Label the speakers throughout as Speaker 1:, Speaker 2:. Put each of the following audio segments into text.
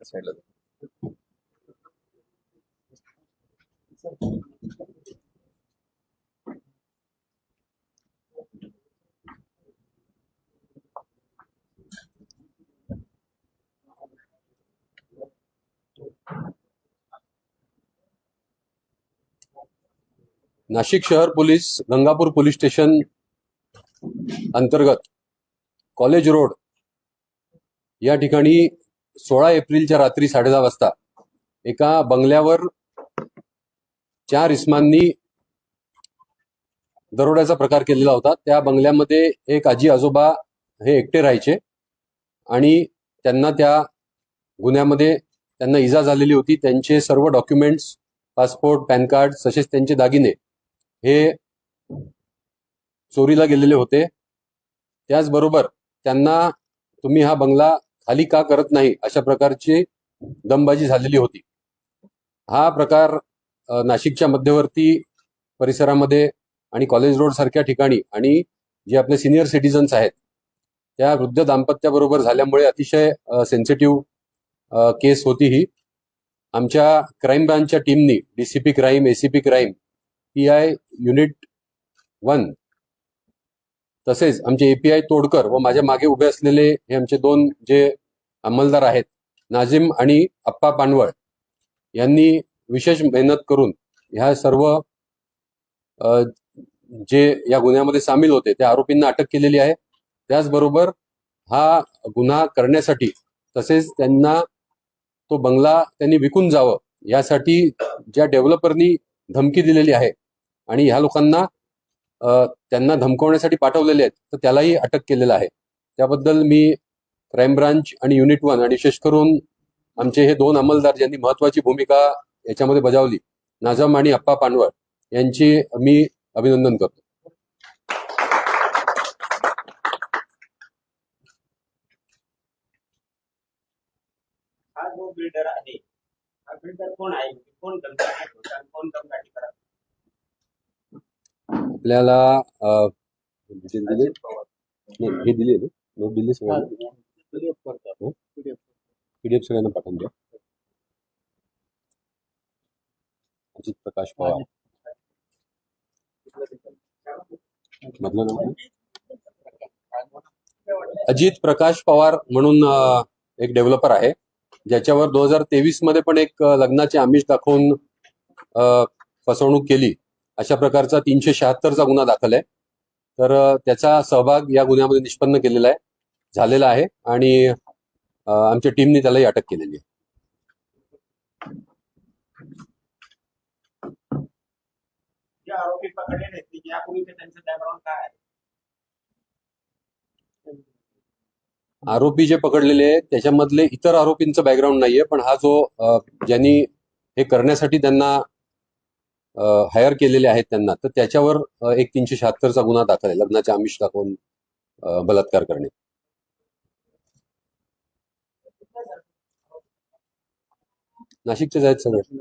Speaker 1: साईडला नाशिक शहर police Gangapur police station अंतर्गत कॉलेज रोड या ठिकाणी सोळा एप्रिलच्या रात्री साडेदहा वाजता एका बंगल्यावर चार इस्मांनी दरोड्याचा प्रकार केलेला होता. त्या बंगल्यामध्ये एक आजी आजोबा हे एकटे राहायचे आणि त्यांना त्या गुन्ह्यामध्ये त्यांना इजा झालेली होती. त्यांचे सर्व डॉक्युमेंट्स पासपोर्ट पॅन कार्ड तसेच त्यांचे दागिने हे चोरीला गेलेले होते. त्याचबरोबर त्यांना तुम्ही हा बंगला खाली का करत नाही अशा प्रकारची दमबाजी झालेली होती. हा प्रकार नाशिकच्या मध्यवर्ती परिसरामध्ये आणि कॉलेज रोड सारख्या ठिकाणी आणि जे आपले सिनियर सिटीजन्स आहेत त्या वृद्ध दाम्पत्याबरोबर झाल्यामुळे अतिशय सेन्सिटिव्ह केस होती ही. आमच्या क्राईम ब्रांचच्या टीमनी DCP crime ACP crime P I unit one तसेच आमचे एपीआय तोडकर व माझ्या मागे उभे असलेले हे आमचे दोन जे अंमलदार आहेत नाझिम आणि अप्पा पानवळ यांनी विशेष मेहनत करून ह्या सर्व जे या गुन्ह्यामध्ये सामील होते त्या आरोपींना अटक केलेली आहे. त्याचबरोबर हा गुन्हा करण्यासाठी तसेच त्यांना तो बंगला त्यांनी विकून जावं यासाठी ज्या डेव्हलपरनी धमकी दिलेली आहे आणि ह्या लोकांना त्यांना धमकवण्यासाठी पाठवलेले आहेत तर त्यालाही अटक केलेलं आहे. त्याबद्दल मी क्राईम ब्रांच आणि युनिट वन आणि विशेष करून आमचे हे दोन अंमलदार ज्यांनी महत्वाची भूमिका याच्यामध्ये बजावली नाझम आणि अप्पा पानवळ यांची मी अभिनंदन करतो.
Speaker 2: हा जो बिल्डर आहे हा बिल्डर कोण आहे? कोण करतो कोण
Speaker 1: आपल्याला हे दिले नोट दिले सगळ्यांना पीडीएफ सगळ्यांना पाठवून द्या. अजित प्रकाश पवार? अजित प्रकाश पवार म्हणून एक डेव्हलपर आहे. ज्याच्यावर दोन हजार तेवीसमध्ये पण एक लग्नाचे आमिष दाखवून फसवणूक केली. अशा प्रकारचा तीनशे शहात्तरचा गुन्हा दाखल आहे. तर त्याचा सहभाग या गुन्ह्यामध्ये निष्पन्न केलेला आहे झालेला आहे आणि आमच्या टीमने त्यालाही अटक केलेली आहे.
Speaker 2: आरोपी
Speaker 1: जे पकडलेले आहेत त्याच्यामधले इतर आरोपींचं बॅकग्राऊंड नाहीये पण हा जो ज्यांनी हे करण्यासाठी त्यांना हायर केलेले आहेत त्यांना तर त्याच्यावर एक तीनशे शहात्तरचा गुन्हा दाखल आहे. लग्नाचे आमिष दाखवून बलात्कार करणे. नाशिकचेच आहेत सगळे.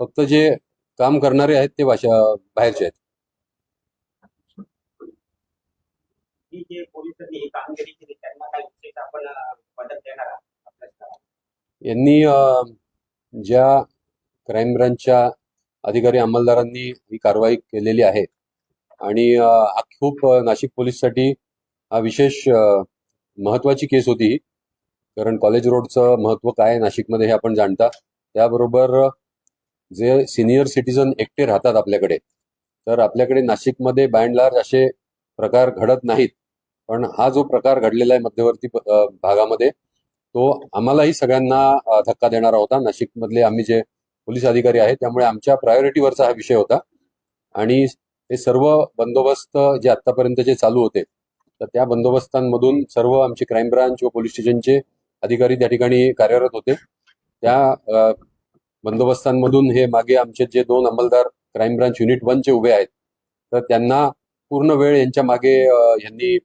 Speaker 1: फक्त जे काम करणारे आहेत ते भाषा बाहेरचे आहेत. यांनी ज्या क्राईम ब्रांचच्या अधिकारी अंमलदारांनी ही कारवाई केलेली आहे. आणि खूप नाशिक पोलीससाठी हा विशेष महत्वाची केस होती ही. कारण कॉलेज रोडचं महत्त्व काय नाशिकमध्ये हे आपण जाणता. त्याबरोबर जे सिनियर सिटीजन एकटे राहतात आपल्याकडे तर आपल्याकडे नाशिकमध्ये बाय अँड लार्ज असे प्रकार घडत नाहीत. पण हा जो प्रकार घडलेला आहे मध्यवर्ती भागामध्ये तो आम्हालाही सगळ्यांना धक्का देणारा होता. नाशिकमधले आम्ही जे पोलीस अधिकारी आहेत त्यामुळे आमच्या प्रायोरिटीवरचा हा विषय होता. आणि हे सर्व बंदोबस्त जे आतापर्यंत जे चालू होते तर त्या बंदोबस्तांमधून सर्व आमचे क्राईम ब्रांच व पोलीस स्टेशनचे अधिकारी त्या ठिकाणी कार्यरत होते. त्या बंदोबस्तांमधून हे मागे आमचे जे दोन अंमलदार क्राईम ब्रांच युनिट वनचे उभे आहेत तर त्यांना पूर्ण वेळ यांच्या मागे यांनी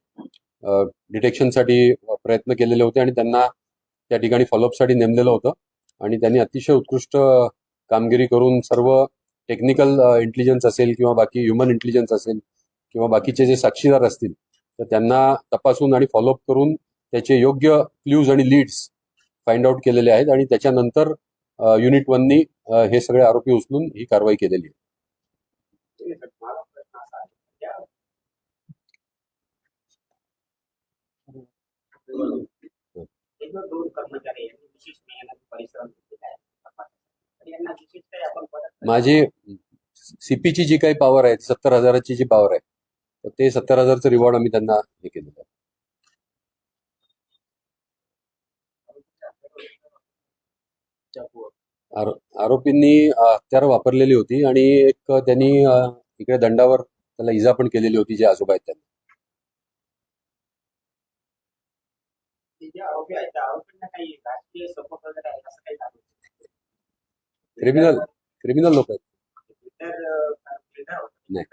Speaker 1: डिटेक्शनसाठी प्रयत्न केलेले होते आणि त्यांना त्या ठिकाणी फॉलोअपसाठी नेमलेलं होतं. आणि त्यांनी अतिशय उत्कृष्ट कामगिरी करून सर्व टेक्निकल इंटेलिजन्स असेल किंवा बाकी ह्युमन इंटेलिजन्स असेल किंवा बाकीचे जे साक्षीदार असतील तर त्यांना तपासून आणि फॉलोअप करून त्याचे योग्य क्ल्यूज आणि लीड्स फाइंड आउट केलेले आहेत आणि त्याच्यानंतर युनिट वननी हे सगळे आरोपी उचलून ही कारवाई केलेली आहे.
Speaker 2: कर्मचारी
Speaker 1: माझी सीपीची जी काही पॉवर आहे सत्तर हजाराची जी पॉवर आहे तर ते सत्तर हजारचं रिवॉर्ड आम्ही त्यांना हे केलेलं आहे. आरो- आरोपींनी हत्यारं वापरलेली होती आणि एक त्यांनी इकडे दंडावर त्याला इजा पण केलेली होती जे आजोबा आहेत त्यांनी.
Speaker 2: आरोपी आहेत आरोपींना काही राजकीय सपोर्ट वगैरे आहे असं काही
Speaker 1: क्रिमिनल क्रिमिनल लोक आहेत नाही.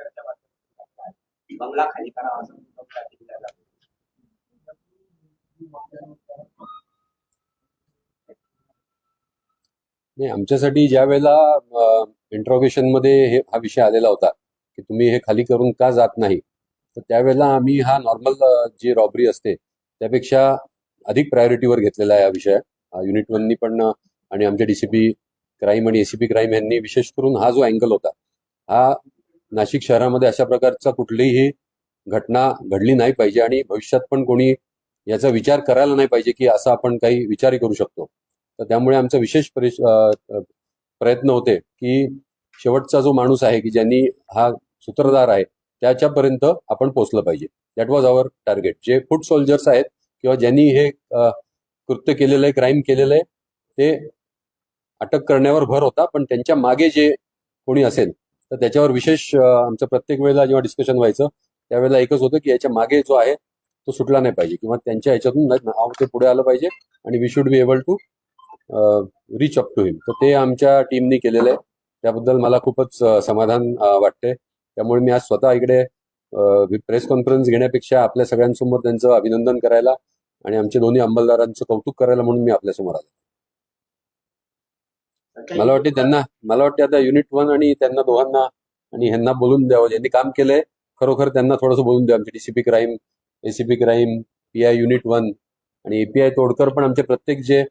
Speaker 1: नाही आमच्यासाठी ज्या वेळेला इंट्रोगेशनमध्ये हे हा विषय आलेला होता की तुम्ही हे खाली करून का जात नाही तर त्यावेळेला आम्ही हा नॉर्मल जी रॉबरी असते त्यापेक्षा अधिक प्रायोरिटीवर घेतलेला आहे हा विषय युनिट वननी पण आणि आमच्या डीसीपी क्राईम आणि एसीपी क्राईम यांनी विशेष करून हा जो अँगल होता हा नाशिक शहरामध्ये अशा प्रकारचा कुठलीही घटना घडली नाही पाहिजे आणि भविष्यात पण कोणी याचा विचार करायला नाही पाहिजे की असं आपण काही विचारही करू शकतो. तर त्यामुळे आमचा विशेष प्रयत्न होते की शेवटचा जो माणूस आहे की ज्यांनी हा सूत्रधार आहे त्याच्यापर्यंत आपण पोहोचलं पाहिजे. दॅट वॉज आवर टार्गेट जे फूड सोल्जर्स आहेत किंवा ज्यांनी हे कृत्य केलेलं आहे क्राईम केलेलं आहे ते अटक करण्यावर भर होता पण त्यांच्या मागे जे कोणी असेल तर त्याच्यावर विशेष आमचं प्रत्येक वेळेला जेव्हा डिस्कशन व्हायचं त्यावेळेला एकच होतं की याच्या मागे जो आहे तो सुटला नाही पाहिजे किंवा त्यांच्या ह्याच्यातून नाव ते पुढे आलं पाहिजे आणि we should be able to reach up to him तर ते आमच्या टीमनी केलेलं आहे. त्याबद्दल मला खूपच समाधान वाटते त्यामुळे मी आज स्वतः इकडे प्रेस कॉन्फरन्स घेण्यापेक्षा आपल्या सगळ्यांसमोर त्यांचं अभिनंदन करायला आणि आमच्या दोन्ही अंमलदारांचं कौतुक करायला म्हणून मी आपल्यासमोर आलो. मला वाटते त्यांना मला वाटते आता युनिट वन आणि त्यांना दोघांना आणि ह्यांना बोलून द्यावं. ज्यांनी काम केलंय खरोखर त्यांना थोडंसं बोलून द्यावं. आमचे DCP crime ACP crime P I unit one आणि एपीआय तोडकर पण आमचे प्रत्येक जे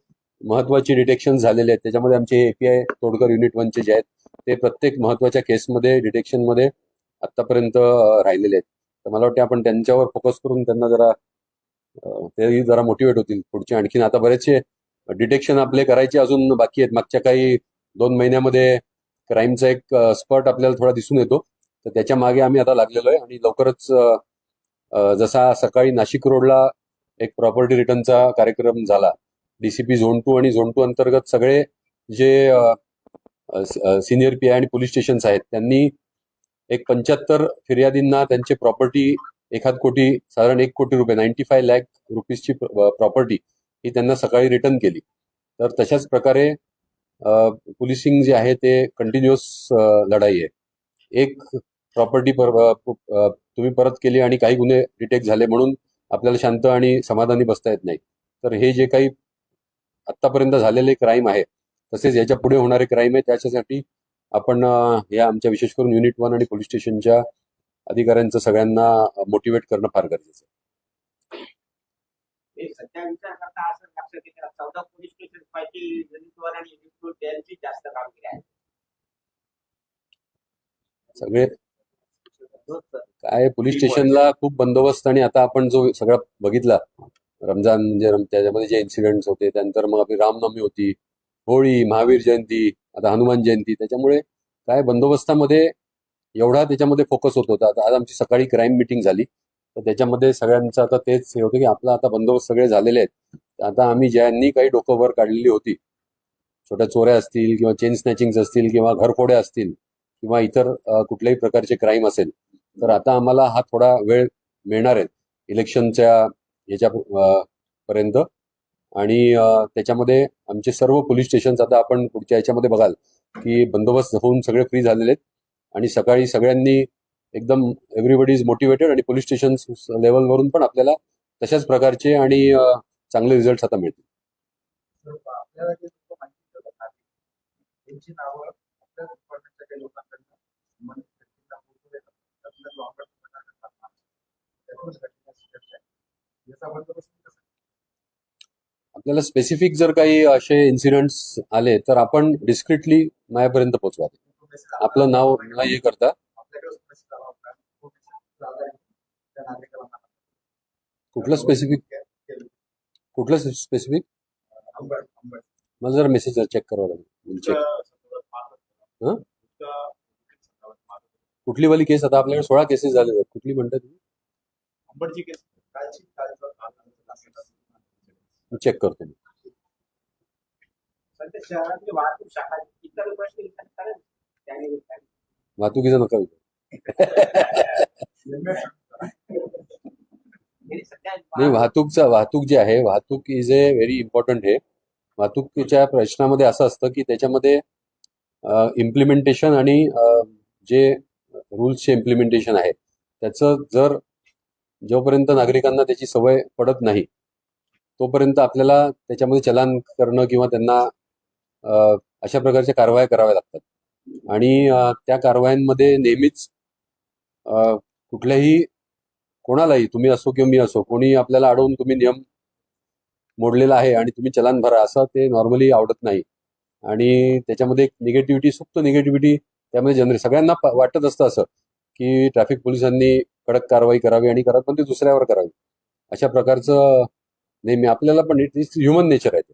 Speaker 1: महत्त्वाचे डिटेक्शन झालेले आहेत त्याच्यामध्ये आमचे एपीआय तोडकर युनिट वनचे जे आहेत ते प्रत्येक महत्त्वाच्या केसमध्ये डिटेक्शनमध्ये आतापर्यंत राहिलेले आहेत. तर मला वाटते आपण त्यांच्यावर फोकस करून त्यांना जरा तेही जरा मोटिवेट होतील पुढचे. आणखीन आता बरेचसे डिटेक्शन आपले करायचे अजून बाकी आहेत. मागच्या काही दोन महिन्यामध्ये क्राईमचा एक स्पॉट आपल्याला थोडा दिसून येतो. तर त्याच्यामागे आम्ही आता लागलेलो आहे आणि लवकरच जसा सकाळी नाशिक रोडला एक प्रॉपर्टी रिटर्नचा कार्यक्रम झाला डीसीपी झोन टू आणि झोन टू अंतर्गत सगळे जे सिनियर पी आय आणि पोलीस स्टेशन्स आहेत त्यांनी एक पंच्याहत्तर फिर्यादींना त्यांचे प्रॉपर्टी एखाद कोटी साधारण एक कोटी रुपये नाईन्टी फाय लॅक रुपीजची प्रॉपर्टी ही त्यांना सकाळी रिटर्न केली. तर तशाच प्रकारे पोलिसिंग जे आहे ते कंटिन्युअस लढाई आहे. एक प्रॉपर्टी पर तुम्ही परत केली आणि काही गुन्हे डिटेक्ट झाले म्हणून आपल्याला शांत आणि समाधानी बसता येत नाही. तर हे जे काही आतापर्यंत झालेले क्राईम आहे तसेच याच्यापुढे होणारे क्राईम आहे त्याच्यासाठी आपण या आमच्या विशेष करून युनिट वन आणि पोलीस स्टेशनच्या अधिकाऱ्यांचं सगळ्यांना मोटिवेट करणं फार गरजेचं आहे.
Speaker 2: हे सध्या विचार करता असं लक्षात येतं चौदा पोलीस स्टेशन पैकी वन आणि युनिट टू त्यांची जास्त कामगिरी आहे.
Speaker 1: सगळे काय पोलीस स्टेशनला खूप बंदोबस्त आणि आता आपण जो सगळा बघितला रमजान म्हणजे त्याच्यामध्ये जे इन्सिडेंट्स होते त्यानंतर मग आपली रामनवमी होती होळी महावीर जयंती आता हनुमान जयंती त्याच्यामुळे काय बंदोबस्तामध्ये एवढा त्याच्यामध्ये फोकस होत होता. आता आज आमची सकाळी क्राईम मिटिंग झाली. तर त्याच्यामध्ये सगळ्यांचं आता तेच हे होतं की आपला आता बंदोबस्त सगळे झालेले आहेत. तर आता आम्ही ज्यांनी काही डोकं वर काढलेली होती छोट्या चोऱ्या असतील किंवा चेन स्नॅचिंग असतील किंवा घरफोड्या असतील किंवा इतर कुठल्याही प्रकारचे क्राईम असेल तर आता आम्हाला हा थोडा वेळ मिळणार आहे. इलेक्शनच्या याच्या पर्यंत. आणि त्याच्यामध्ये आमचे सर्व पोलीस स्टेशन आता आपण पुढच्या याच्यामध्ये बघाल की बंदोबस्त होऊन सगळे फ्री झालेले आहेत. आणि सकाळी सगळ्यांनी एकदम एव्हरीबडी इज मोटिवेटेड आणि पोलीस स्टेशन लेवलवरून पण आपल्याला तशाच प्रकारचे आणि चांगले रिझल्ट आता मिळतील.
Speaker 3: आपल्याला
Speaker 1: स्पेसिफिक जर काही असे इन्सिडेंट्स आले तर आपण डिस्क्रिटली मायापर्यंत पोहोचवा आपलं नाव न हे करता
Speaker 3: आपल्याकडे message आला होता. तो message आला आहे. त्या नागरिकाला मला
Speaker 1: कुठलं स्पेसिफिक. कुठलं स्पेसिफिक मला जरा मेसेज चेक करावं लागेल. चेक हं? कुठली वाली केस आता आपल्याकडे सोळा केसेस झाले आहेत. कुठली म्हणतात तुम्ही? चेक करतो मी. वाहतुकीचा नका विचारू. नाही वाहतूकचा वाहतूक जे आहे वाहतूक इज ए व्हेरी इम्पॉर्टंट आहे वाहतुकीच्या प्रश्नामध्ये असं असतं की त्याच्यामध्ये इम्प्लिमेंटेशन आणि अ, जे रुल्सचे इम्प्लिमेंटेशन आहे त्याचं जर जोपर्यंत नागरिकांना त्याची सवय पडत नाही तोपर्यंत आपल्याला त्याच्यामध्ये चलान करणं किंवा त्यांना अ, अशा प्रकारच्या कारवाया कराव्या लागतात. आणि अ, त्या कारवायांमध्ये नेहमीच अ, कुठल्याही कोणालाही तुम्ही असो किंवा मी असो कोणी आपल्याला अडवून तुम्ही नियम मोडलेला आहे आणि तुम्ही चलान भरा असं ते नॉर्मली आवडत नाही. आणि त्याच्यामध्ये एक निगेटिव्हिटी सुप्त निगेटिव्हिटी त्यामध्ये जनरेट सगळ्यांना वाटत असतं असं की ट्रॅफिक पोलिसांनी कडक कारवाई करावी आणि करत पण ते दुसऱ्यावर करावी. अशा प्रकारचं नेहमी आपल्याला पण इट ह्युमन नेचर आहे ते.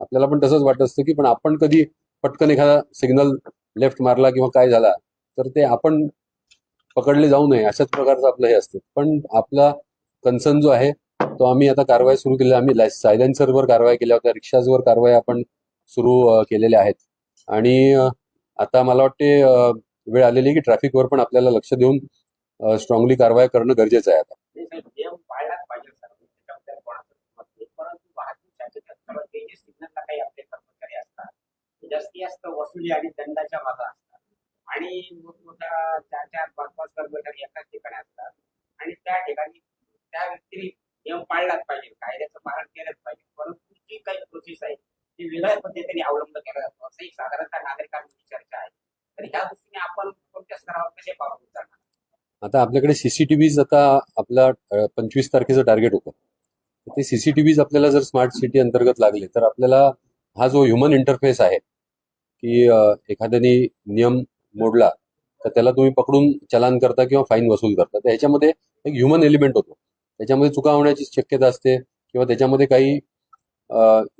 Speaker 1: आपल्याला पण तसंच वाटत असतं की पण आपण कधी पटकन एखादा सिग्नल लेफ्ट मारला किंवा काय झाला तर ते आपण पकडले जाऊ नये अशाच प्रकारचं आपलं हे असतं. पण आपला कन्सर्न जो आहे तो आम्ही आता कारवाई सुरू केली. आम्ही सायलेन्सरवर कारवाई केल्या होत्या रिक्षाजवर कारवाई आपण सुरू केलेल्या आहेत. आणि आता मला वाटते वेळ आलेली आहे की ट्रॅफिकवर पण आपल्याला लक्ष देऊन स्ट्रॉंगली कारवाई करणं गरजेचं आहे आता.
Speaker 2: जास्त वसुली आणि दंडाच्या मागे असतात. आणि मोठमोठ्या चार चार पाच पाच कर्मचारी एकाच ठिकाणी असतात. आणि त्या ठिकाणी त्या व्यक्तीने नियम पाळलाच पाहिजे कायद्याचं पालन केलंच पाहिजे. परंतु जी काही प्रोसेस आहे ती वेगळ्या पद्धतीने अवलंब केला जातो असं एक साधारणतः नागरिकांची चर्चा आहे. तर ह्या दृष्टीने आपण कोणत्या स्तरावर कसे पाहू उचलणार?
Speaker 1: आता आपल्याकडे सीसीटीव्हीज आता आपला पंचवीस तारखेचं टार्गेट होतं. ते सीसीटीव्हीज आपल्याला जर स्मार्ट सिटी अंतर्गत लागले तर आपल्याला हा जो ह्युमन इंटरफेस आहे की एखाद्याने नियम मोडला तर त्याला तुम्ही पकडून चलान करता किंवा फाईन वसूल करता. तर ह्याच्यामध्ये एक ह्युमन एलिमेंट होतो. त्याच्यामध्ये चुका होण्याची शक्यता असते किंवा त्याच्यामध्ये काही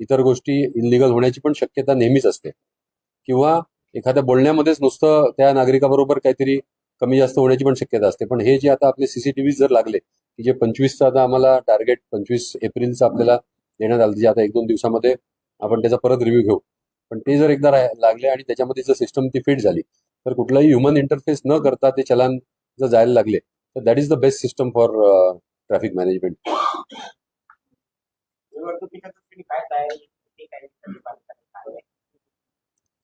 Speaker 1: इतर गोष्टी इलिगल होण्याची पण शक्यता नेहमीच असते. किंवा एखाद्या बोलण्यामध्येच नुसतं त्या नागरिकाबरोबर काहीतरी कमी जास्त होण्याची पण शक्यता असते. पण हे जे आता आपले सीसीटीव्ही जर लागले की जे पंचवीसचं आता आम्हाला टार्गेट पंचवीस एप्रिलचं आपल्याला देण्यात आलं जे आता एक दोन दिवसामध्ये आपण त्याचा परत रिव्ह्यू घेऊ. पण ते जर एकदा लागले आणि त्याच्यामध्ये जर सिस्टम ती फिट झाली तर कुठलाही ह्युमन इंटरफेस न करता ते चलान जर जायला लागले तर that is the best system for traffic management
Speaker 2: ते काय पालिकांनी काय आहे?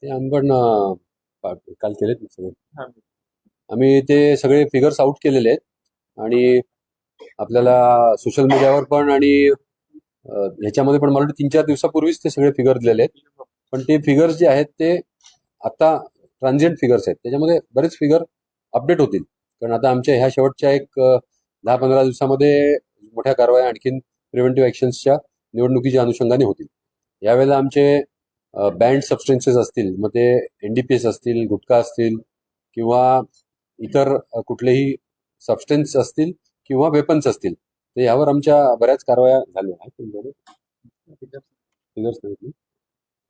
Speaker 1: ते आम्ही पण अं, पा- काल केलेत ना सगळे. आम्ही ते सगळे फिगर्स आउट केलेले आहेत आणि आपल्याला सोशल मीडियावर पण आणि अं, ह्याच्यामध्ये पण मला वाटतं तीन चार दिवसापूर्वीच ते सगळे फिगर दिलेले आहेत. पण ते फिगर्स जे आहेत ते आता ट्रान्झिएंट फिगर्स आहेत. त्याच्यामध्ये बरेच फिगर अपडेट होतील. कारण आता आमच्या ह्या शेवटच्या एक दहा पंधरा दिवसामध्ये मोठ्या कारवाया आणखीन प्रिव्हेंटिव्ह ॲक्शन्सच्या निवडणुकीच्या अनुषंगाने होतील. यावेळेला आमचे बँड सबस्टेन्सेस असतील मग ते एनडीपीएस असतील गुटखा असतील किंवा इतर कुठलेही सबस्टेन्स असतील किंवा वेपन्स असतील तर यावर आमच्या बऱ्याच कारवाया झाल्या आहेत. फिगर्स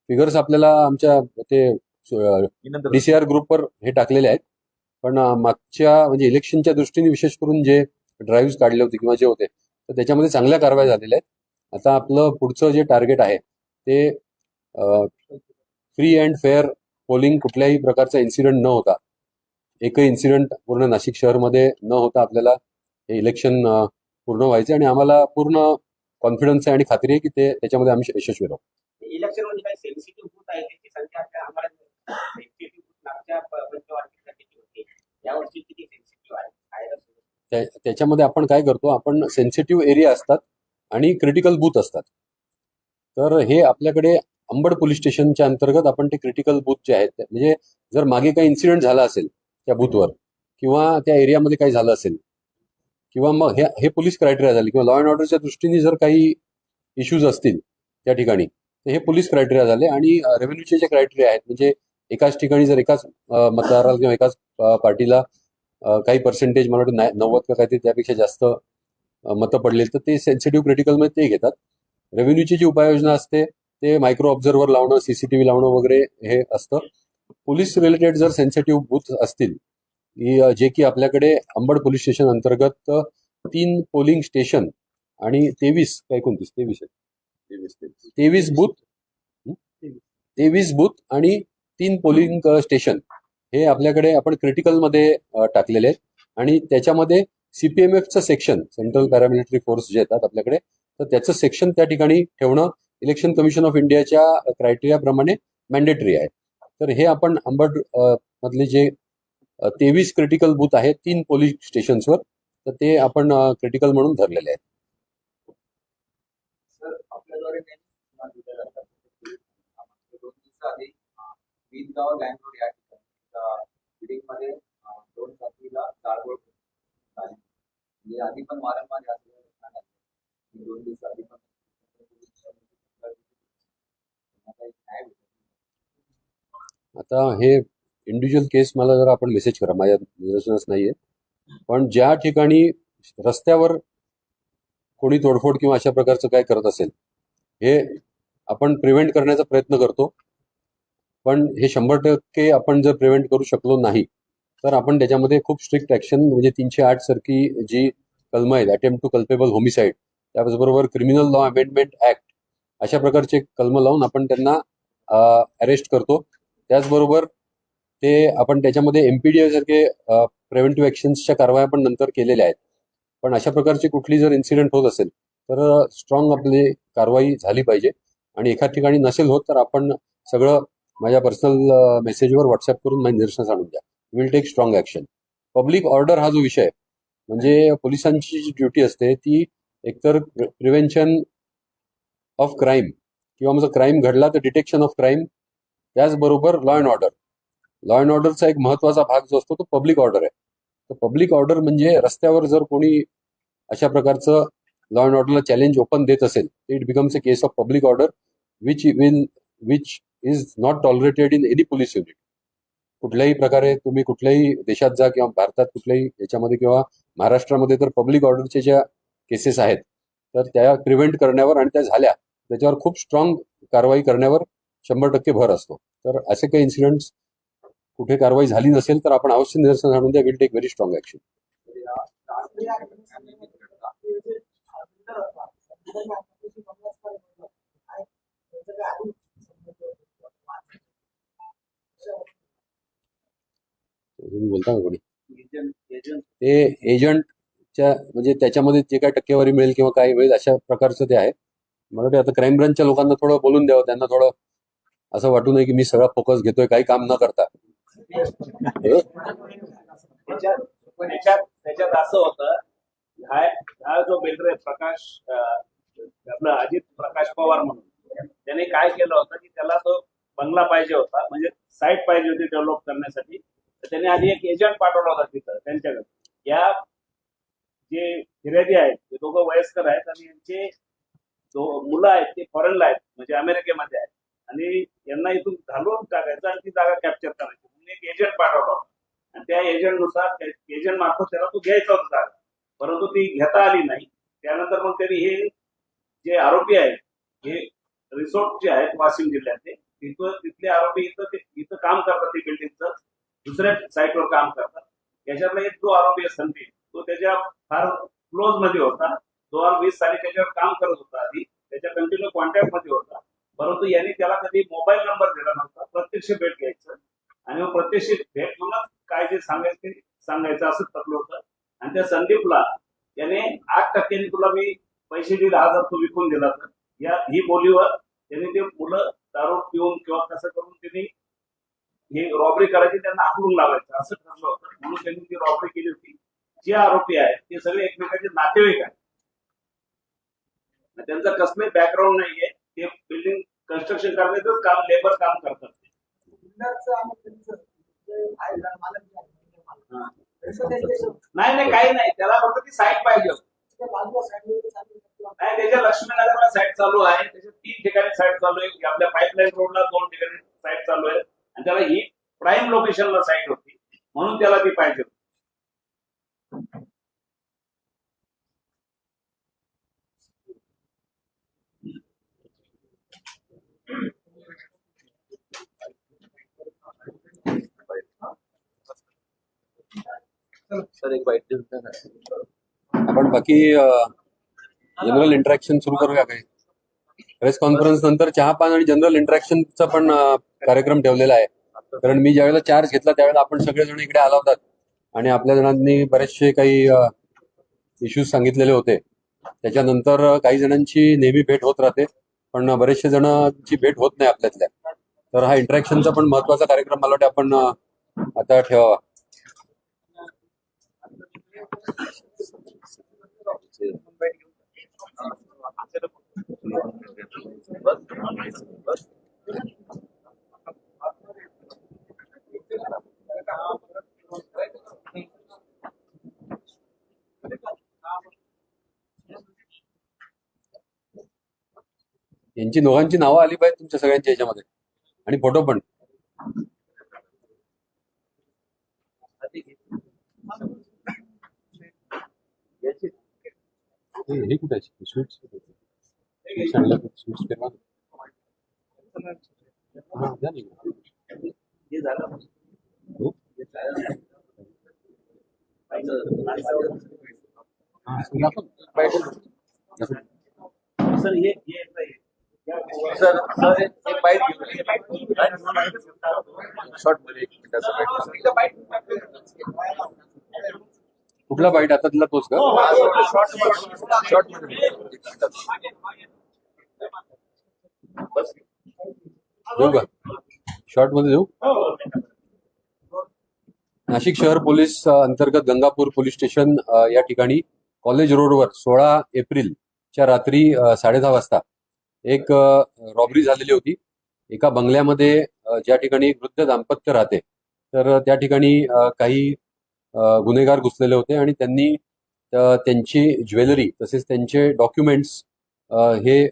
Speaker 1: फिगर्स आपल्याला आमच्या ते डीसीआर ग्रुपवर हे टाकलेले आहेत. पण अ, मागच्या म्हणजे इलेक्शनच्या दृष्टीने विशेष करून जे ड्राईव्ह काढले होते किंवा जे होते तर त्याच्यामध्ये चांगल्या कारवाया झालेल्या आहेत. आता आपलं पुढचं जे टार्गेट आहे ते फ्री अँड फेअर पोलिंग कुठल्याही प्रकारचा इन्सिडेंट न होता एकही इन्सिडेंट पूर्ण नाशिक शहरमध्ये न होता आपल्याला हे इलेक्शन पूर्ण व्हायचे आणि आम्हाला पूर्ण कॉन्फिडन्स आहे आणि खात्री आहे की ते त्याच्यामध्ये आम्ही यशस्वी राहू.
Speaker 2: इलेक्शन
Speaker 1: त्याच्यामध्ये आपण काय करतो आपण सेन्सिटिव्ह एरिया असतात आणि क्रिटिकल बूथ असतात. तर हे आपल्याकडे अंबड पोलीस स्टेशनच्या अंतर्गत आपण ते क्रिटिकल बूथ जे आहेत म्हणजे जर मागे काही इन्सिडेंट झाला असेल त्या बूथवर किंवा त्या एरियामध्ये काही झालं असेल किंवा मग हे हे पोलीस क्रायटेरिया झाले किंवा लॉ अँड ऑर्डरच्या दृष्टीने जर काही इश्यूज असतील त्या ठिकाणी तर हे पोलीस क्रायटेरिया झाले आणि रेव्हेन्यूचे जे क्रायटेरिया आहेत म्हणजे एकाच ठिकाणी जर एकाच मतदाराला किंवा एकाच पार्टीला काही पर्सेंटेज मला वाटतं नाही- नव्वद का काहीतरी त्यापेक्षा जास्त मतं पडले तर ते सेन्सिटिव्ह क्रिटिकलमध्ये ते घेतात. रेव्हेन्यूची जी उपाययोजना असते ते मायक्रो ऑब्झर्व्हर लावणं सीसीटीव्ही लावणं वगैरे हे असतं. पोलीस रिलेटेड जर सेन्सिटिव्ह बूथ असतील जे की आपल्याकडे अंबड पोलीस स्टेशन अंतर्गत तीन पोलिंग स्टेशन आणि तेवीस काय एकोणतीस तेवीस आहे. तेवीस बूथ तेवीस बूथ आणि तीन पोलिंग स्टेशन uh, हे आपल्याकडे आपण क्रिटिकलमध्ये uh, टाकलेले आहेत. आणि त्याच्यामध्ये सीपीएमएफचं सेक्शन सेंट्रल पॅरामिलिटरी फोर्स जे येतात आपल्याकडे तर त्याचं सेक्शन त्या ठिकाणी ठेवणं इलेक्शन कमिशन ऑफ इंडियाच्या क्रायटेरियाप्रमाणे मॅन्डेटरी आहे. तर हे आपण अंबड uh, मधले जे तेवीस क्रिटिकल बूथ आहेत तीन पोलिंग स्टेशन्सवर तर ते आपण क्रिटिकल म्हणून धरलेले आहेत.
Speaker 3: सर बँगलोर या ठिकाणी. मध्ये दोन साथीला जाळपोळ झाली. म्हणजे आधी पण वारंवार या दोन दिवस आधी पण
Speaker 1: आता हे इंडिव्हिज्युअल केस मला जर आपण मेसेज करा. माझ्या निदर्शनास नाहीये. पण ज्या ठिकाणी रस्त्यावर कोणी तोडफोड किंवा अशा प्रकारचं काय करत असेल हे आपण प्रिव्हेंट करण्याचा प्रयत्न करतो. पण हे शंभर टक्के आपण जर प्रिव्हेंट करू शकलो नाही तर आपण त्याच्यामध्ये खूप स्ट्रिक्ट ॲक्शन म्हणजे तीनशे आठ सारखी जी कलम आहेत अटेम्प्ट टू कल्पेबल होमिसाईड त्याचबरोबर क्रिमिनल लॉ अमेंडमेंट ऍक्ट अशा प्रकारचे कलम लावून आपण त्यांना अरेस्ट करतो. त्याचबरोबर ते आपण त्याच्यामध्ये एमपीडीए सारखे प्रिव्हेंटिव्ह ॲक्शन्सच्या कारवाया पण नंतर केलेल्या आहेत. पण अशा प्रकारची कुठली जर इन्सिडेंट होत असेल तर स्ट्रॉंग आपली कारवाई झाली पाहिजे. आणि एका ठिकाणी नसेल होत तर आपण सगळं माझ्या पर्सनल मेसेजवर व्हॉट्सअप करून माझी निदर्शनास आणून द्या. Will take strong action public order हा जो विषय म्हणजे पोलिसांची जी ड्युटी असते ती एकतर प्रिव्हेन्शन ऑफ क्राईम किंवा माझा क्राईम घडला तर डिटेक्शन ऑफ क्राईम त्याचबरोबर law and order law and ऑर्डरचा एक महत्त्वाचा भाग जो असतो तो पब्लिक ऑर्डर आहे. तर पब्लिक ऑर्डर म्हणजे रस्त्यावर जर कोणी अशा प्रकारचं लॉ अँड ऑर्डरला चॅलेंज ओपन देत असेल it becomes a case of public order which will which is not tolerated in any police unit कुठल्याही प्रकारे तुम्ही कुठल्याही देशात जा किंवा भारतात कुठल्याही याच्यामध्ये किंवा महाराष्ट्रामध्ये तर पब्लिक ऑर्डरच्या ज्या केसेस आहेत तर त्या प्रिव्हेंट करण्यावर आणि त्या झाल्या त्याच्यावर खूप स्ट्रॉंग कारवाई करण्यावर शंभर टक्के भर असतो. तर असे काही इन्सिडेंट्स कुठे कारवाई झाली नसेल तर आपण अवश्य निदर्शन आणून द्या. Will take very strong action
Speaker 3: तर या राष्ट्रीय घटनांनी घडतात.
Speaker 1: तुम्ही बोलता का कोणी? ते एजंटच्या म्हणजे त्याच्यामध्ये जे काय टक्केवारी मिळेल किंवा काय मिळेल अशा प्रकारचं ते आहे. मला वाटतं आता क्राईम ब्रांचच्या लोकांना थोडं बोलून द्यावं त्यांना थोडं असं वाटू नये की मी सगळा फोकस घेतोय काही काम न करता.
Speaker 4: त्याच्यात असं होतं हा हा जो बिल्डर आहे प्रकाश आपलं अजित प्रकाश पवार म्हणून त्याने काय केलं होतं की त्याला तो बंगला पाहिजे होता म्हणजे साईट पाहिजे होती डेव्हलप करण्यासाठी. तर आधी एक एजंट पाठवला होता तिथं त्यांच्याकडे. या जे फिर्यादी आहेत ते दोघं वयस्कर आहेत आणि यांचे जो मुलं आहेत ते फॉरेनला आहेत म्हणजे अमेरिकेमध्ये आहेत. आणि यांना इथून घालून टाकायचं आणि ती जागा कॅप्चर करायची. म्हणून एक एजंट पाठवला होता. आणि त्या एजंटनुसार एजंट मार्फत त्याला तो घ्यायचा होता जागा. परंतु ती घेता आली नाही. त्यानंतर मग त्यांनी हे जे आरोपी आहेत हे रिसोर्ट जे आहेत वाशिम जिल्ह्यातले तिथं तिथले आरोपी इथं ते इथं काम करतात ते बिल्डिंगचं दुसऱ्या साईटवर काम करतात. याच्यातला एक जो आरोपी आहे संदीप तो त्याच्या फार क्लोजमध्ये होता. दोन हजार वीस साली त्याच्यावर काम करत होता आधी. त्याच्या कंटिन्यू कॉन्टॅक्टमध्ये होता. परंतु यांनी त्याला कधी मोबाईल नंबर दिला नव्हता. प्रत्यक्ष भेट घ्यायचं. आणि मग प्रत्यक्ष भेट म्हणूनच काय जे सांगायचं सांगायचं असं ठरलं होतं. आणि त्या संदीपला त्याने आठ टक्क्यांनी तुला मी पैसे दिले हजार तू विकून दिला तर. या ही बोलीवर त्यांनी ते मुलं दारू पिऊन किंवा कसं करून त्यांनी ही रॉबरी करायची त्यांना आकडून लावायचं. असं ठरलं होतं. म्हणून त्यांनी ती रॉबरी केली होती. जे आरोपी आहेत ते सगळे एकमेकांचे नातेवाईक आहेत. त्यांचं कसलंही बॅकग्राऊंड नाहीये. ते बिल्डिंग कन्स्ट्रक्शन करण्याचंच काम लेबर काम करतात. नाही. नाही काही नाही. त्याला फक्त ती साईट पाहिजे नाही त्याच्या लक्ष्मीनगरला साईट चालू आहे. त्याच्या तीन ठिकाणी साईट चालू आहे. आपल्या पाईपलाईन रोडला दोन ठिकाणी साईट चालू आहे. आणि त्याला ही प्राईम लोकेशनला साईट होती. म्हणून त्याला ती पाहिजे होती.
Speaker 3: सर एक बाईट
Speaker 1: आपण बाकी जनरल इंटरॅक्शन सुरू करूया काही? प्रेस कॉन्फरन्स नंतर चहापान आणि जनरल इंटरॅक्शनचा पण कार्यक्रम ठेवलेला आहे. कारण मी ज्यावेळेला चार्ज घेतला त्यावेळेला आपण सगळेजण इकडे आला होतात आणि आपल्या जणांनी बरेचसे काही इश्यूज सांगितलेले होते. त्याच्यानंतर काही जणांची नेहमी भेट होत राहते. पण बरेचसे जणांची भेट होत नाही आपल्यातल्या. तर हा इंटरॅक्शनचा पण महत्त्वाचा कार्यक्रम मला वाटतं आपण आता ठेवावा. यांची दोघांची नावं आली पाहिजे तुमच्या सगळ्यांच्या याच्यामध्ये. आणि फोटो पण. हे कुठे स्वीट्स स्वीट्स फिरवा हा द्या ना.
Speaker 4: हे झालं
Speaker 1: हो. हा, दाखव. दाखव.
Speaker 4: सर हे हे एकदा हे.
Speaker 3: सर सर एक बाईट घेऊ शॉर्टमध्ये एक मिनिटाचा बाईट
Speaker 1: कुठला बाईट आता तुला तोच का
Speaker 3: शॉर्ट शॉर्टमध्ये एक मिनिटाचा.
Speaker 1: देऊ का शॉर्टमध्ये देऊ नाशिक शहर पोलीस अंतर्गत गंगापूर पोलीस स्टेशन या ठिकाणी कॉलेज रोडवर सोळा एप्रिलच्या रात्री अ, साडेदहा वाजता एक रॉबरी झालेली होती. एका बंगल्यामध्ये ज्या ठिकाणी वृद्ध दाम्पत्य राहते तर त्या ठिकाणी काही गुन्हेगार घुसलेले होते आणि त्यांनी त्यांची ज्वेलरी तसेच त्यांचे डॉक्युमेंट्स हे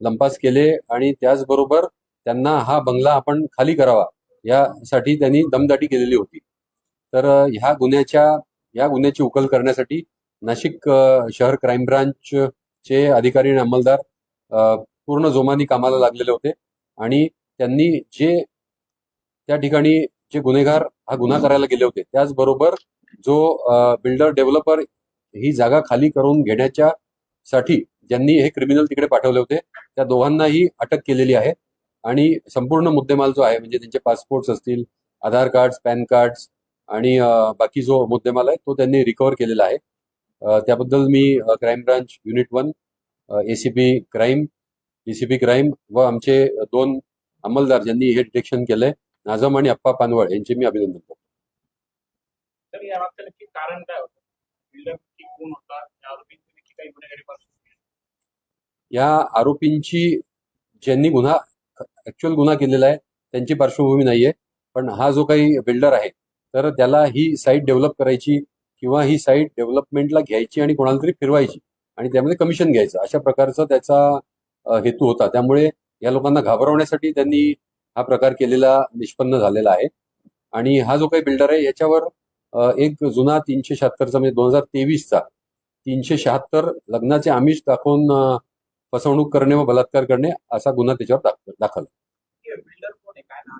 Speaker 1: लंपास केले आणि त्याचबरोबर त्यांना हा बंगला आपण खाली करावा. यासाठी त्यांनी दमदाटी केलेली होती. तर ह्या गुन्ह्याच्या या गुन्ह्याची उकल करण्यासाठी नाशिक शहर क्राईम ब्रांचचे अधिकारी आणि अंमलदार अ, पूर्ण जोमाने कामाला लागलेले होते. आणि त्यांनी जे त्या ठिकाणी जे गुन्हेगार हा गुन्हा करायला गेले होते त्याचबरोबर जो बिल्डर डेव्हलपर ही जागा खाली करून घेण्याच्या साठी ज्यांनी हे क्रिमिनल तिकडे पाठवले होते त्या दोघांनाही अटक केलेली आहे. आणि संपूर्ण मुद्देमाल जो आहे म्हणजे त्यांचे पासपोर्ट्स असतील आधार कार्ड पॅन कार्ड्स आणि बाकी जो मुद्देमाल आहे तो त्यांनी रिकव्हर केलेला आहे. त्याबद्दल मी crime branch unit one ACP crime ACP crime व आमचे दोन अंमलदार ज्यांनी हे डिटेक्शन केलंय नाझम आणि अप्पा पानवळ यांचे मी अभिनंदन करतो.
Speaker 5: कारण काय होतं?
Speaker 1: या आरोपींची ज्यांनी गुन्हा ऍक्च्युअल गुन्हा केलेला आहे त्यांची पार्श्वभूमी नाहीये. पण हा जो काही बिल्डर आहे तर त्याला ही साईट डेव्हलप करायची किंवा ही साईट डेव्हलपमेंटला घ्यायची आणि कोणाला तरी फिरवायची आणि त्यामध्ये कमिशन घ्यायचं अशा प्रकारचा त्याचा हेतू होता. त्यामुळे या लोकांना घाबरवण्यासाठी त्यांनी हा प्रकार केलेला निष्पन्न झालेला आहे. आणि हा जो काही बिल्डर आहे याच्यावर एक जुना तीनशे शहात्तरचा म्हणजे दोन हजार तेवीसचा तीनशे शहात्तर लग्नाचे आमिष दाखवून फसवणूक करणे व बलात्कार करणे असा गुन्हा त्याच्यावर दाखल दाखल
Speaker 2: बिल्डर कोण आहे? काय नाव?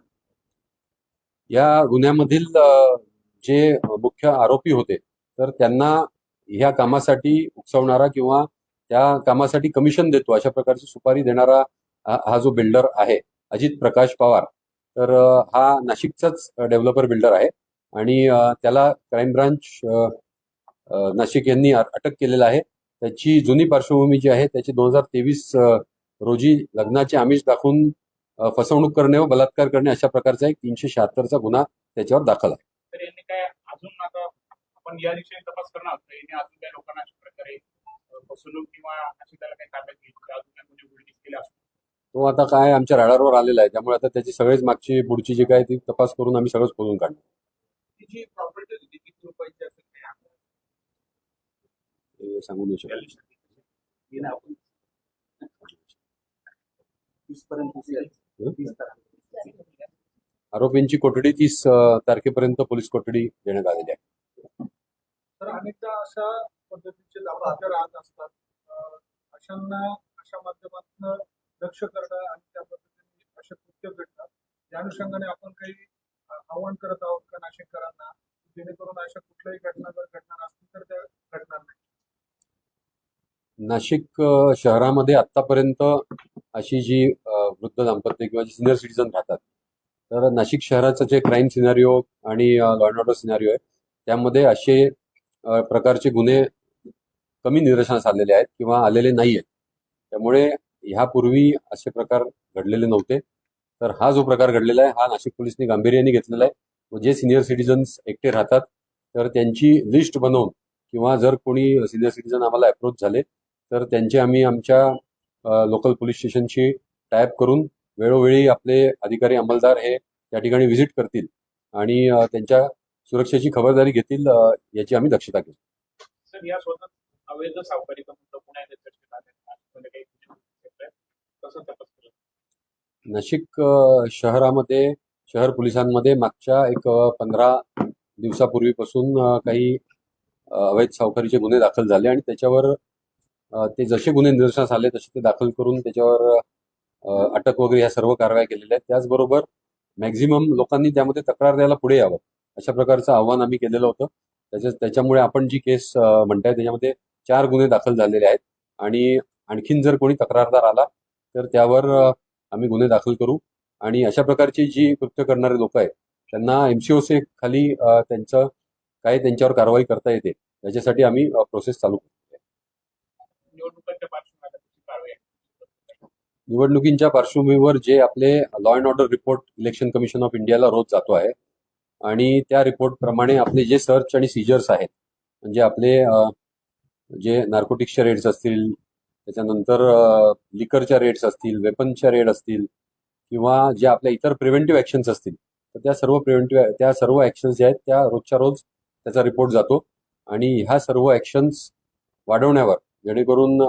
Speaker 1: या गुन्ह्यामधील जे मुख्य आरोपी होते तर त्यांना ह्या कामासाठी उकसवणारा किंवा त्या कामासाठी कमिशन देतो अशा प्रकारची सुपारी देणारा हा जो बिल्डर आहे अजित प्रकाश पवार तर हा नाशिकचाच डेव्हलपर बिल्डर आहे आणि त्याला क्राईम ब्रांच नाशिक यांनी अटक केलेला आहे. त्याची जुनी पार्श्वभूमी जी आहे त्याची दोन हजार तेवीस रोजी लग्नाचे आमिष दाखवून फसवणूक करणे व बलात्कार करणे अशा प्रकारचा एक तीनशे शहात्तरचा गुन्हा त्याच्यावर दाखल आहे. तो आता काय आमच्या राडारवर आलेला आहे. त्यामुळे आता त्याची सगळेच मागची पुढची जी काय ती तपास करून आम्ही सगळंच खोलून काढणार. सांगू नाही शकत. आरोपींची कोठडी तीस तारखेपर्यंत पोलीस कोठडी देण्यात आलेली आहे.
Speaker 6: तर अनेकदा अशा पद्धतीचे राहत असतात. अशांना अशा माध्यमातून लक्ष करणं आणि त्या पद्धतीने असे कृत्य घडतात. त्या अनुषंगाने आपण काही आवाहन करत आहोत का नाशिककरांना? जेणेकरून अशा कुठल्याही घटना जर घडणार असतील तर त्या घडणार नाही
Speaker 1: नाशिक शहरामध्ये आतापर्यंत अशी जी अ, दाम्पत्य किंवा सिनियर सिटीजन राहतात. तर नाशिक शहराचं जे क्राईम सिनारिओ आणि लॉ अँड ऑर्डर सिनारिओ आहे त्यामध्ये असे प्रकारचे गुन्हे कमी निदर्शनास आलेले आहेत किंवा आलेले नाही आहेत त्यामुळे ह्यापूर्वी असे प्रकार घडलेले नव्हते. तर हा जो प्रकार घडलेला आहे हा नाशिक पोलिसने गांभीर्याने घेतलेला आहे. व जे सिनियर सिटीजन्स एकटे राहतात तर त्यांची लिस्ट बनवून किंवा जर कोणी सिनियर सिटीजन आम्हाला अप्रोच झाले तर त्यांचे आम्ही आमच्या लोकल पोलीस स्टेशनशी टायप करून वेळोवेळी आपले अधिकारी अंमलदार हे त्या ठिकाणी व्हिजिट करतील आणि त्यांच्या सुरक्षेची खबरदारी घेतील याची आम्ही दक्षता घेऊ. नाशिक शहरामध्ये शहर पोलिसांमध्ये मागच्या एक पंधरा दिवसापूर्वीपासून काही अवैध सावकारीचे गुन्हे दाखल झाले आणि त्याच्यावर ते जसे गुन्हे निदर्शनास आले तसे ते दाखल करून त्याच्यावर अटक वगैरे ह्या सर्व कारवाया केलेल्या आहेत. त्याचबरोबर मॅक्झिमम लोकांनी त्यामध्ये तक्रार द्यायला पुढे यावं. अशा प्रकारचं आव्हान आम्ही केलेलं होतं. त्याच्या त्याच्यामुळे आपण जी केस म्हणताय त्याच्यामध्ये चार गुन्हे दाखल झालेले आहेत. आणि आणखीन जर कोणी तक्रारदार आला तर त्यावर आम्ही गुन्हे दाखल करू. आणि अशा प्रकारची जी कृत्य करणारे लोक आहेत त्यांना एमसीओचे खाली त्यांचं काय त्यांच्यावर कारवाई करता येते याच्यासाठी आम्ही प्रोसेस चालू करू
Speaker 5: निवडणुकांच्या पार्श्वभूमीवर त्याची कारवाई आहे.
Speaker 1: निवडणुकींच्या पार्श्वभूमीवर जे आपले law and order report election commission of इंडियाला रोज जातो आहे आणि त्या रिपोर्ट प्रमाणे आपले जे सर्च आणि सीजर्स आहेत म्हणजे आपले जे नार्कोटिक्सच्या रेट्स असतील त्याच्यानंतर लिकरच्या रेट्स असतील वेपनच्या रेट असतील किंवा जे आपल्या इतर प्रिव्हेंटिव्ह ऍक्शन्स असतील तर त्या सर्व प्रिव्हेंटिव्ह त्या सर्व ऍक्शन्स ज्या आहेत त्या रोजच्या रोज त्याचा रिपोर्ट जातो. आणि ह्या सर्व ऍक्शन्स वाढवण्यावर जेणेकरून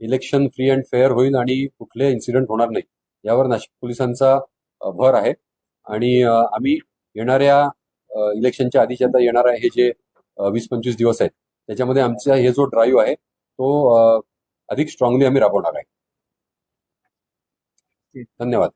Speaker 1: इलेक्शन फ्री अँड फेअर होईल आणि कुठले इन्सिडेंट होणार नाही. यावर नाशिक पोलिसांचा भर आहे. आणि आम्ही येणाऱ्या इलेक्शनच्या आधीचे आता आहे हे जे वीस पंचवीस दिवस आहेत. त्याच्यामध्ये आमचा हे जो ड्राईव्ह आहे तो अधिक स्ट्रॉंगली आम्ही राबवणार आहे. धन्यवाद.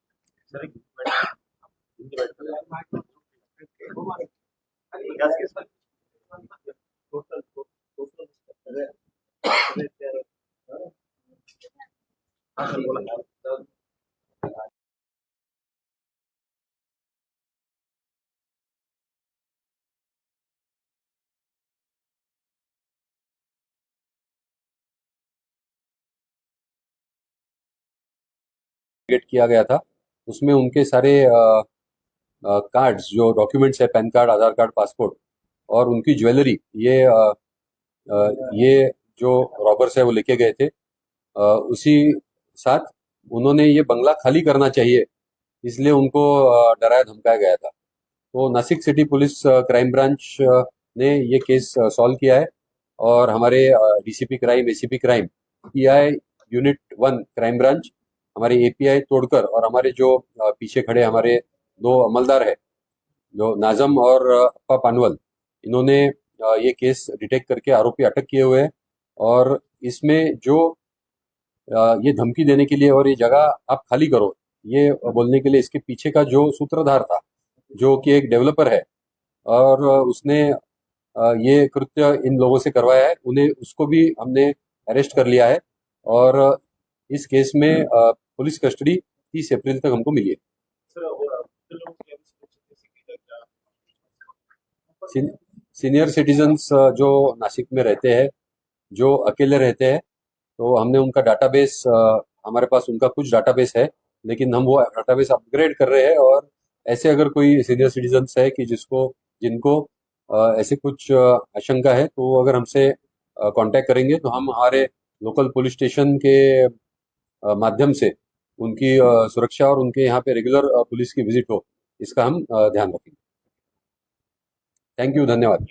Speaker 1: गेट किया गया था। उसमें उनके सारे कार्ड्स जो डॉक्यूमेंट्स है PAN card Aadhaar card passport और उनकी ज्वेलरी ये अ, अ, ये जो रॉबर्स है वो लेके गए थे। अ, उसी साथ उन्होंने ये बंगला खाली करना चाहिए, इसलिए उनको डराया, धमकाया गया था। तो Nashik city police crime branch ने ये केस सॉल्व किया है और हमारे DCP crime, ACP crime, PI unit one crime branch, हमारे एपीआई तोड़कर और हमारे जो पीछे खड़े हमारे दो अमलदार है, जो नाजम और अप्पा पानवल, इन्होंने ये केस डिटेक्ट करके आरोपी अटक किए हुए हैं और इसमें जो ये धमकी देने के लिए और ये जगह आप खाली करो। ये बोलने के लिए इसके पीछे का जो सूत्रधार था जो कि एक डेवलपर है और उसने ये कृत्य इन लोगों से करवाया है उन्हें उसको भी हमने अरेस्ट कर लिया है और इस केस में पुलिस कस्टडी तीस अप्रैल तक हमको मिली है। सीनियर सिटीजन्स जो नासिक में रहते हैं जो अकेले रहते हैं तो हमने उनका डाटाबेस हमारे पास उनका कुछ डाटाबेस है, लेकिन हम वो डाटाबेस अपग्रेड कर रहे हैं और ऐसे अगर कोई सीनियर सिटीजन्स है कि जिसको, जिनको ऐसे कुछ आशंका है तो वो अगर हमसे कांटेक्ट करेंगे तो हम हमारे लोकल पुलिस स्टेशन के माध्यम से उनकी सुरक्षा और उनके यहाँ पे रेगुलर पुलिस की विज़िट हो, इसका हम ध्यान रखेंगे। थैंक यू धन्यवाद।